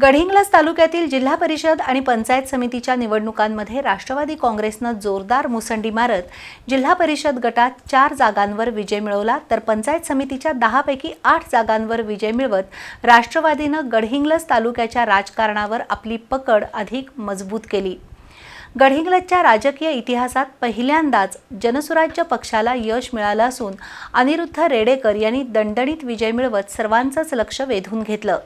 गडहिंग्लज तालुक्यातील जिल्हा परिषद आणि पंचायत समितीच्या निवडणुकांमध्ये राष्ट्रवादी काँग्रेसनं जोरदार मुसंडी मारत जिल्हा परिषद गटात चार जागांवर विजय मिळवला तर पंचायत समितीच्या दहापैकी आठ जागांवर विजय मिळवत राष्ट्रवादीनं गडहिंग्लज तालुक्याच्या राजकारणावर आपली पकड अधिक मजबूत केली. गडहिंग्लजच्या राजकीय इतिहासात पहिल्यांदाच जनसुराज्य पक्षाला यश मिळालं असून अनिरुद्ध रेडेकर यांनी दणदणीत विजय मिळवत सर्वांचंच लक्ष वेधून घेतलं.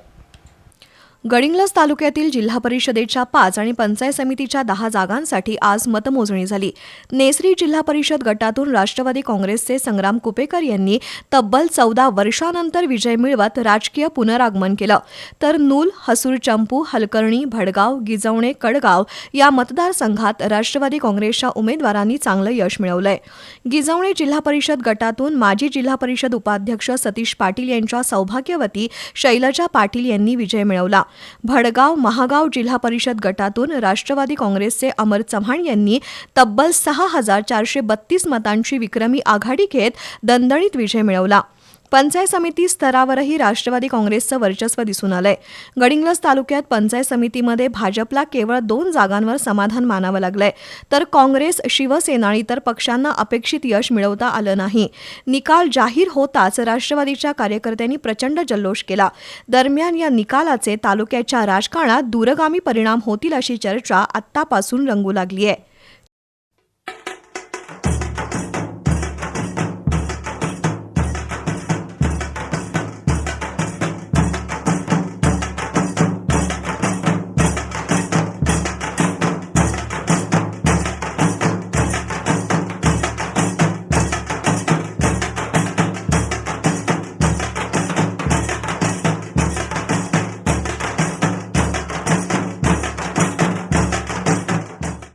गडिंग्लज तालुक्यातील जिल्हा परिषदेच्या पाच आणि पंचायत समितीच्या दहा जागांसाठी आज मतमोजणी झाली. नेसरी जिल्हा परिषद गटातून राष्ट्रवादी काँग्रेसचे संग्राम कुपेकर यांनी तब्बल चौदा वर्षानंतर विजय मिळवत राजकीय पुनरागमन केलं. तर नूल हसूर चंपू हलकर्णी भडगाव गिजवणे कडगाव या मतदारसंघात राष्ट्रवादी काँग्रेसच्या उमेदवारांनी चांगलं यश मिळवलंय. गिजवणे जिल्हा परिषद गटातून माजी जिल्हा परिषद उपाध्यक्ष सतीश पाटील यांच्या सौभाग्यवती शैलजा पाटील यांनी विजय मिळवला. भडगाव महागाव जिल्हा परिषद गटातून राष्ट्रवादी काँग्रेसचे अमर चव्हाण यांनी तब्बल सहा हजार चारशे बत्तीस मतांची विक्रमी आघाडी घेत दणदणीत विजय मिळवला. पंचायत समिती स्तरावरही राष्ट्रवादी काँग्रेसचं वर्चस्व दिसून आलंय. गडिंग्लज तालुक्यात पंचायत समितीमध्ये भाजपला केवळ दोन जागांवर समाधान मानावं लागलंय. तर काँग्रेस शिवसेना आणि इतर पक्षांना अपेक्षित यश मिळवता आलं नाही. निकाल जाहीर होताच राष्ट्रवादीच्या कार्यकर्त्यांनी प्रचंड जल्लोष केला. दरम्यान या निकालाचे तालुक्याच्या राजकारणात दूरगामी परिणाम होतील अशी चर्चा आत्तापासून रंगू लागली आहे